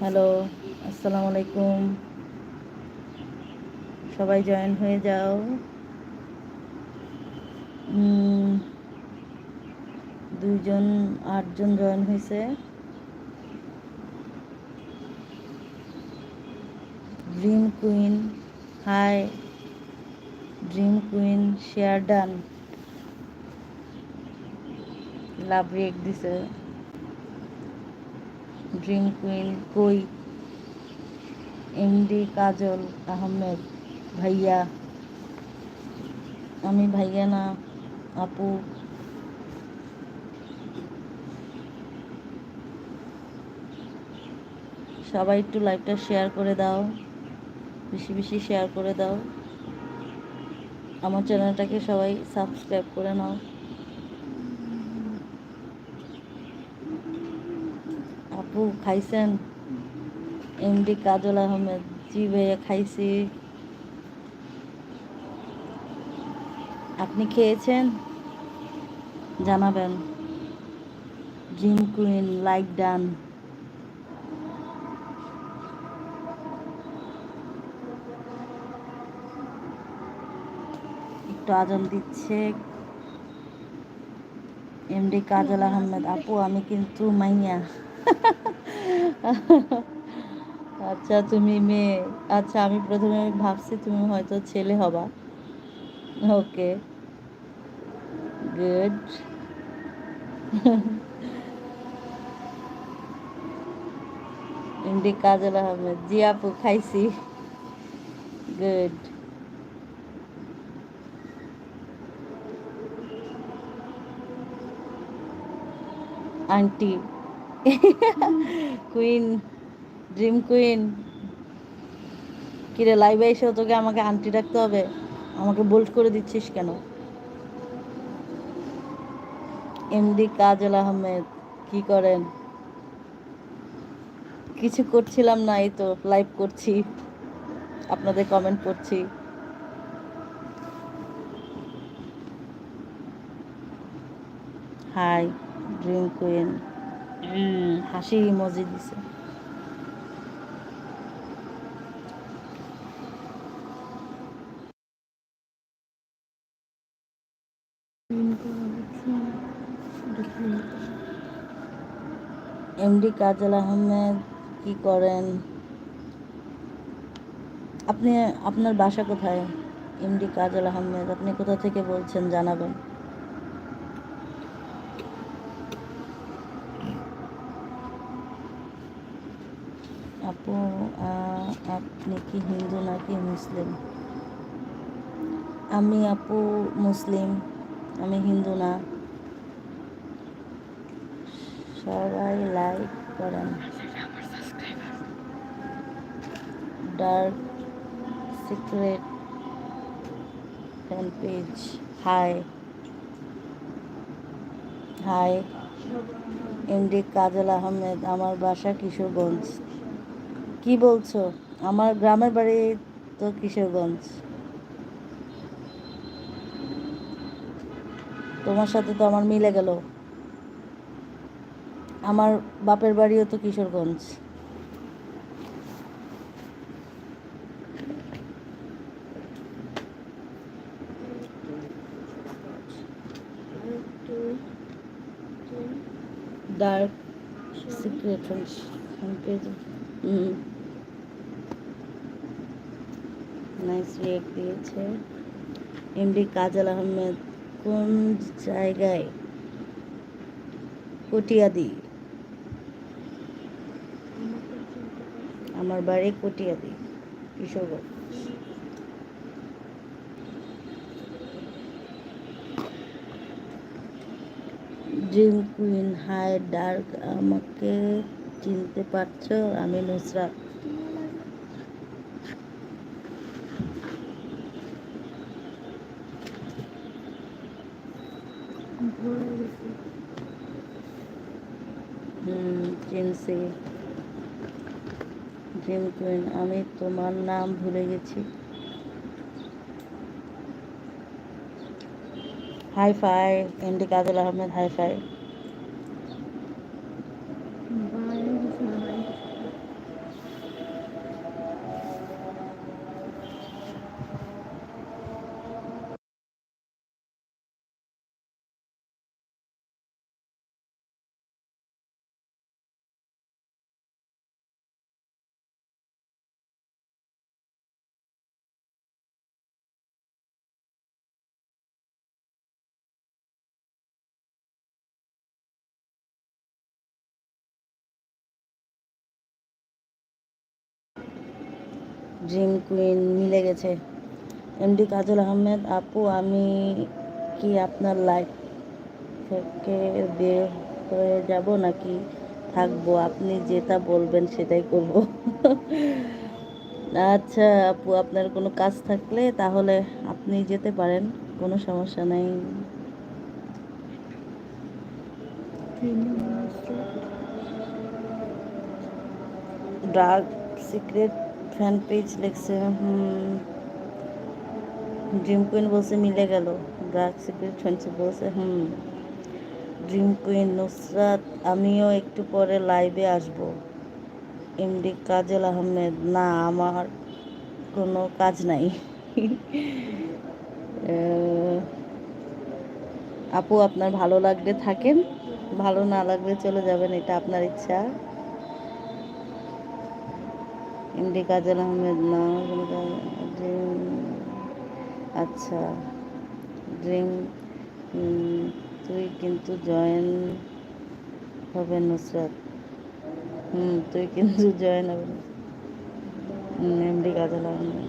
Hello, আসসালামু আলাইকুম। সবাই জয়েন হয়ে যাও। দুইজন, আটজন জয়েন হয়েছে। Dream queen, hi. Dream queen, share done. Love react দিছে। ড্রিম কুইন কই? এমডি কাজল আহমেদ, ভাইয়া। আমি ভাইয়া না, আপু। সবাই একটু লাইভটা শেয়ার করে দাও। বেশি বেশি শেয়ার করে দাও। আমার চ্যানেলটাকে সবাই সাবস্ক্রাইব করে নাও। আপু খাইছেন। এমডি কাজল আহমেদ, জি ভাইয়া খাইছি। আপনি খেয়েছেন? জানাবেন। ড্রিম কুইন লাইক ডান একটু আজান দিচ্ছে। এমডি কাজল আহমেদ, আপু, আমি কিন্তু মাইয়া। আচ্ছা তুমি মেয়ে। আচ্ছা আমি প্রথমে ভাবছি তুমি হয়তো ছেলে হবা। ওকে। গুড। ইন্ডি কাজল আহমেদ, জি আপু, খাইছি। Good. Aunty queen dream queen কিরে লাইভে এসেও তোকে আমাকে আন্টি ডাকতে হবে? আমাকে বোল্ড করে দিচ্ছিস কেন? এমডি কাজল আহমেদ, কি করেন? কিছু করছিলাম না, এই তো লাইভ করছি। আপনাদের কমেন্ট করছি হাই ড্রিম কুইন হাসি ইমোজি দিছে। এমডি কাজল আহমেদ, কি করেন? আপনি, আপনার বাসা কোথায়? এমডি কাজল আহমেদ, আপনি কোথা থেকে বলছেন? জানাবেন আপু আহ, আপনি কি হিন্দু নাকি মুসলিম? আমি আপু মুসলিম, আমি হিন্দু না। সবাই লাইক করেন। Dark secret fan page hi hi MD Kajal Ahmed আমার বাসা কিশোরগঞ্জ। কি বলছো? আমার গ্রামের বাড়ি তো কিশোরগঞ্জ। তোমার সাথে তো আমার মিলে গেল। আমার বাপের বাড়িও তো Kishoreganj. Dark secret nice react দিয়েছে। এমডি কাজল আহমেদ কোন জায়গায়? কটিয়াদি। আমার বাড়ি Katiadi, Kishoreganj. Dream queen hi dark, আমাকে চিনতে পারছ? আমি নুসরাত। চিনছি ড্রিম কুইন আমি তোমার নাম ভুলে গেছি। Hi fi MD Kajal Ahmed hi fi dream queen মিলে গেছে। এমডি কাজল আহমেদ আপু আমি কি আপনার লাইফ থেকে বের হয়ে যাব নাকি থাকব? আপনি যেটা বলবেন সেটাই করব। আচ্ছা আপু আপনার কোনো কাজ থাকলে তাহলে আপনি যেতে পারেন কোনো সমস্যা নেই। ডার্ক সিক্রেট ফ্যান পেজ লিখছে ড্রিম কুইন বলছে মিলে গেল ডার্ক সিক্রেট ফ্যান্সি বলছে, হুম ড্রিম কুইন নুসরাত, আমিও একটু পরে লাইভে আসব। এমডি কাজল আহমেদ, না, আমার কোনো কাজ নাই। আপু, আপনার ভালো লাগলে থাকেন, ভালো না লাগলে চলে যাবেন, এটা আপনার ইচ্ছা। এমডি কাজল আহমেদ না আচ্ছা ড্রিম তুই কিন্তু জয়েন হবে নুসরাত। হুম, তুই কিন্তু জয়েন হবে MD Kajal Ahmed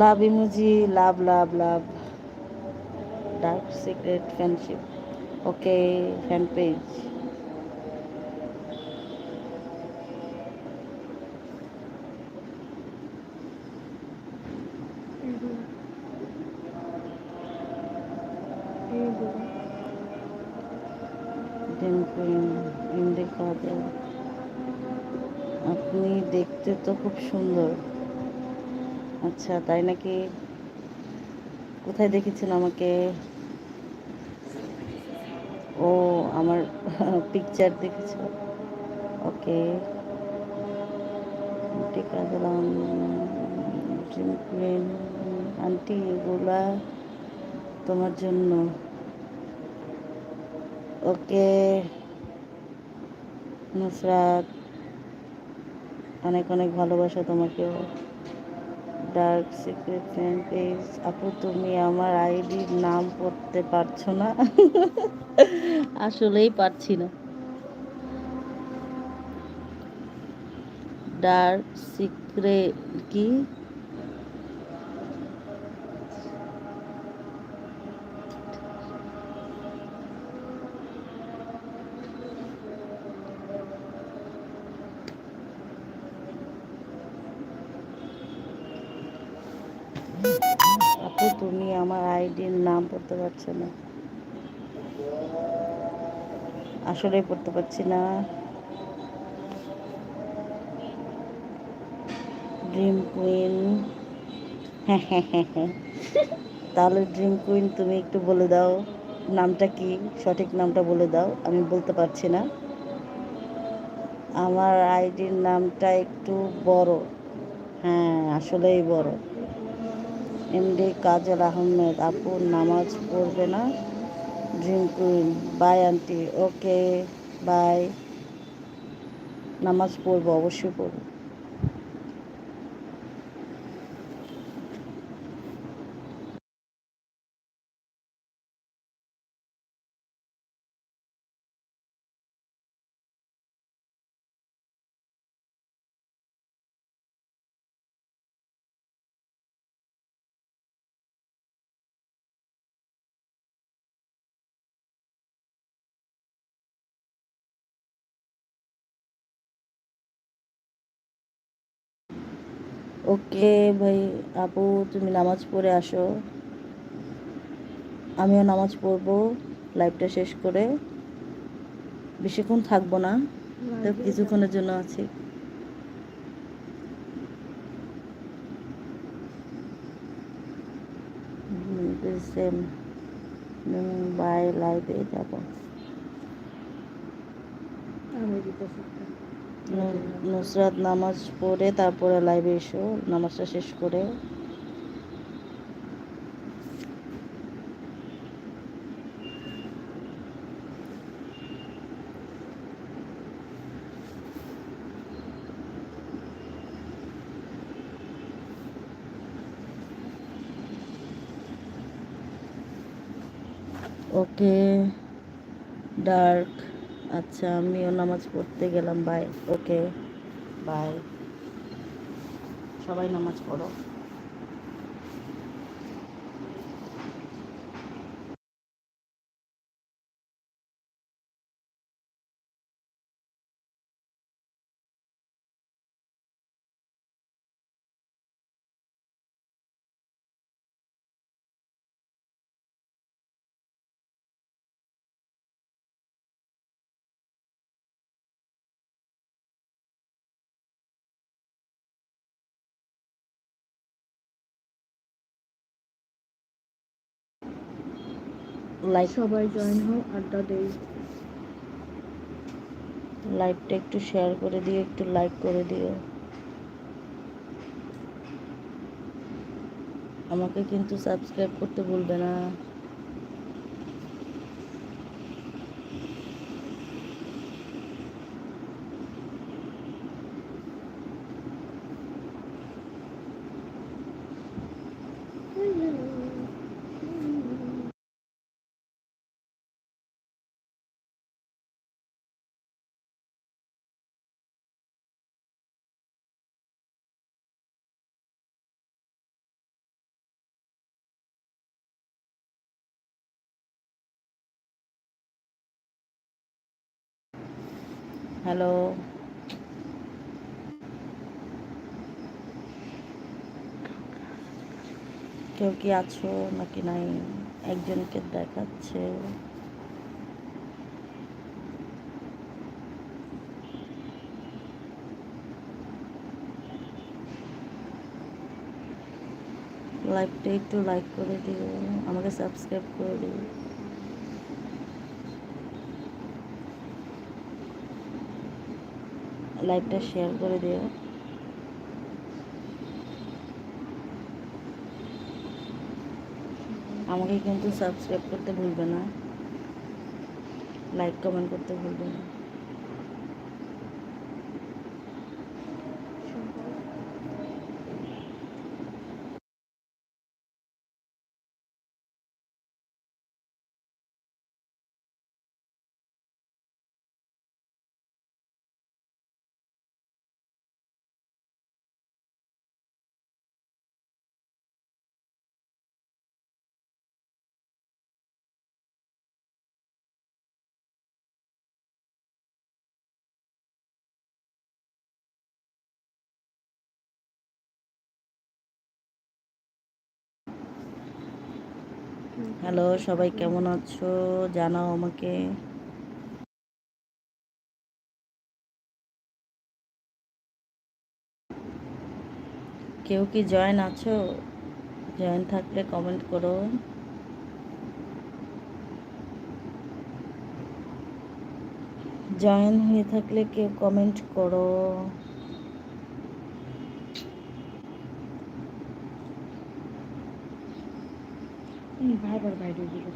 love emoji, love love love, dark secret friendship. Okay, fan page dream queen MD Kajal আপনি দেখতে তো খুব সুন্দর। আচ্ছা তাই নাকি? কোথায় দেখেছেন আমাকে? ও, আমার পিকচার দেখেছ। ওকে আছে ড্রিম আন্টি, এগুলা তোমার জন্য। ওকে নুসরাত। অনেক অনেক ভালোবাসা তোমাকেও। ডার্ক সিক্রেট ফ্যান পেজ আপু তুমি আমার আইডির নাম পড়তে পারছ না? আসলেই পারছি না। ডার্ক সিক্রেট কি? পড়তে পারছ না। আসলে পড়তে পারছি না। ড্রিম কুইন তাহলে ড্রিম কুইন তুমি একটু বলে দাও, নামটা কি? সঠিক নামটা বলে দাও, আমি বলতে পারছি না। আমার আইডির নামটা একটু বড়। হ্যাঁ আসলেই বড়। এমডি কাজল আহমেদ, আপু নামাজ পড়বে না? Dream queen, bye aunty, okay, bye. নামাজ পড়ব, অবশ্যই পড়ব। ওকে ভাই আপু তুমি নামাজ পড়ে আসো। আমিও নামাজ পড়ব লাইভটা শেষ করে। বেশিক্ষণ থাকব না তো কিছুক্ষণের জন্য আছি। সেম বাই লাইভে যাব। নুসরাত নামাজ পড়ে তারপরে লাইভে এসো নামাজটা শেষ করে। ওকে ডার্ক আচ্ছা আমিও নামাজ পড়তে গেলাম বাই ওকে বাই সবাই নামাজ পড়ো। লাইক সবাই জয়েন হও আড্ডা দেই লাইভটা একটু শেয়ার করে দিও একটু লাইক করে দিও। আমাকে কিন্তু সাবস্ক্রাইব করতে ভুলবে না। হ্যালো। কেউ কি আছো নাকি নাই? একজনকে দেখাচ্ছে। লাইভটা একটু লাইক করে দিও, আমাকে সাবস্ক্রাইব করে দিও। লাইভটা শেয়ার করে দিও। আমাকে কিন্তু সাবস্ক্রাইব করতে ভুলবে না। লাইক কমেন্ট করতে ভুলবে না। হ্যালো, সবাই কেমন আছো? জানাও আমাকে। কেউ কি জয়েন আছো? জয়েন থাকলে কমেন্ট করো। জয়েন হয়ে থাকলে কেউ কমেন্ট করো। ভাই বার বাইরে দিকে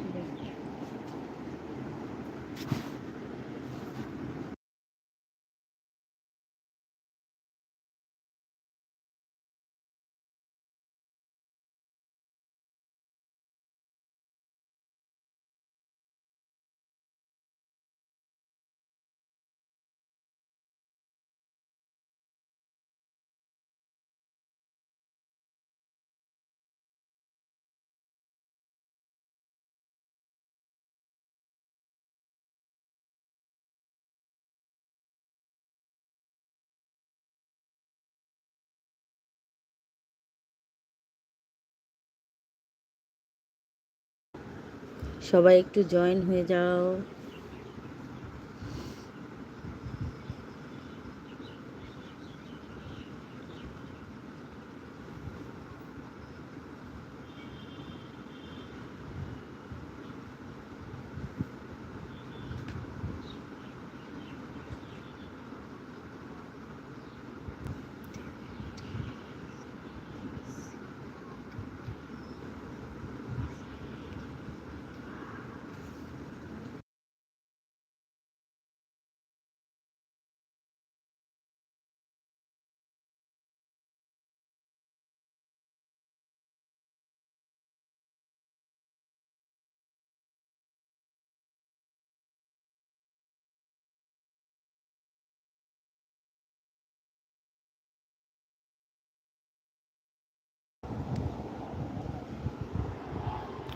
সবাই একটু জয়েন হয়ে যাও।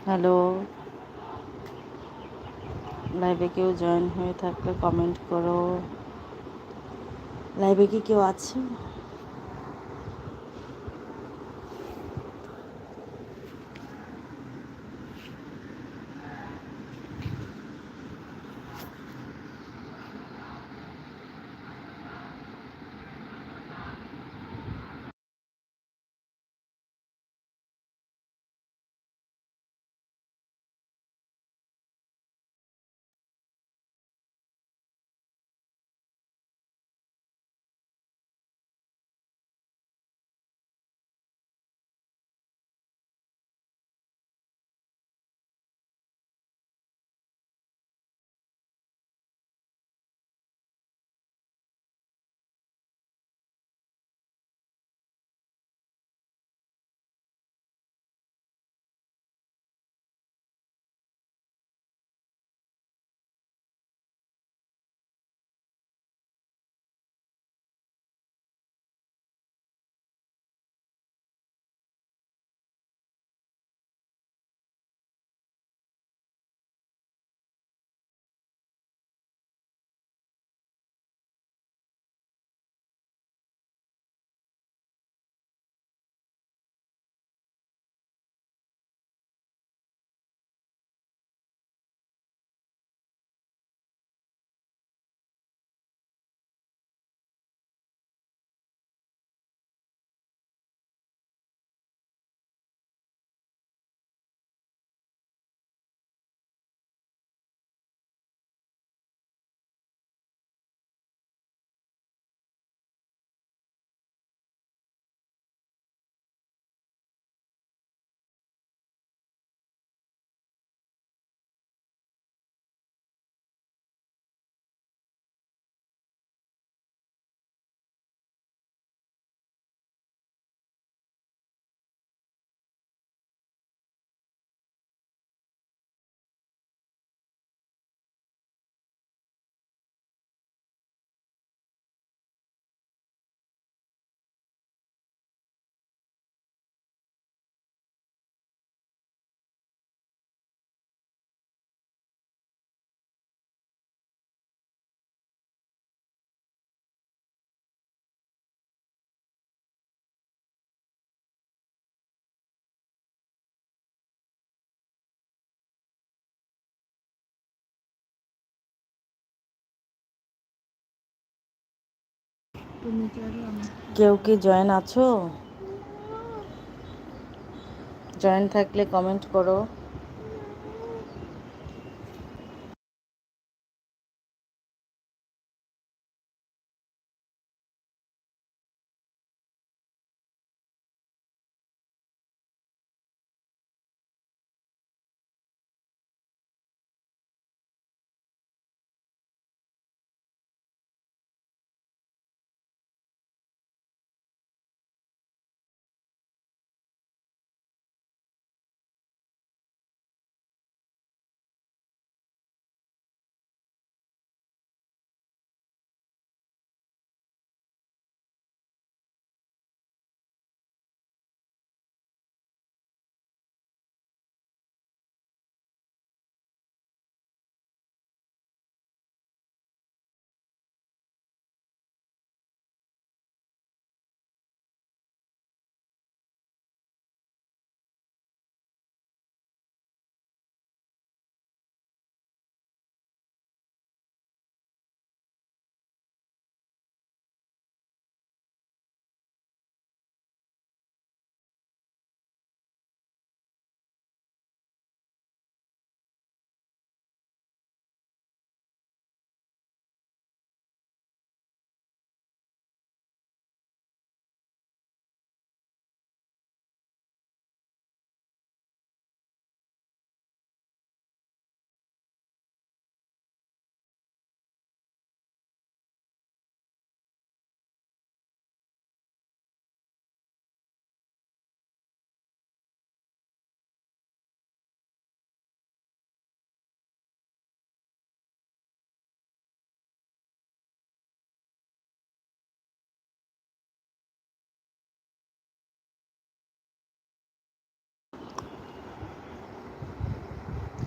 হ্যালো। লাইভে কেউ জয়েন হয়ে থাকলে কমেন্ট করো। লাইভে কি কেউ আছে? কেউ কি জয়েন আছো? জয়েন থাকলে কমেন্ট করো।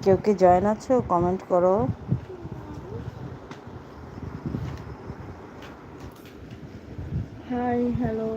কেউ কি জয়েন আছো? কমেন্ট করো। হাই হ্যালো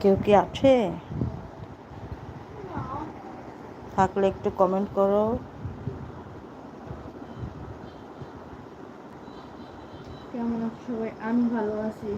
কেউ কি আছে? থাকলে একটু কমেন্ট করো। কেমন আছো সবাই? আমি ভালো আছি।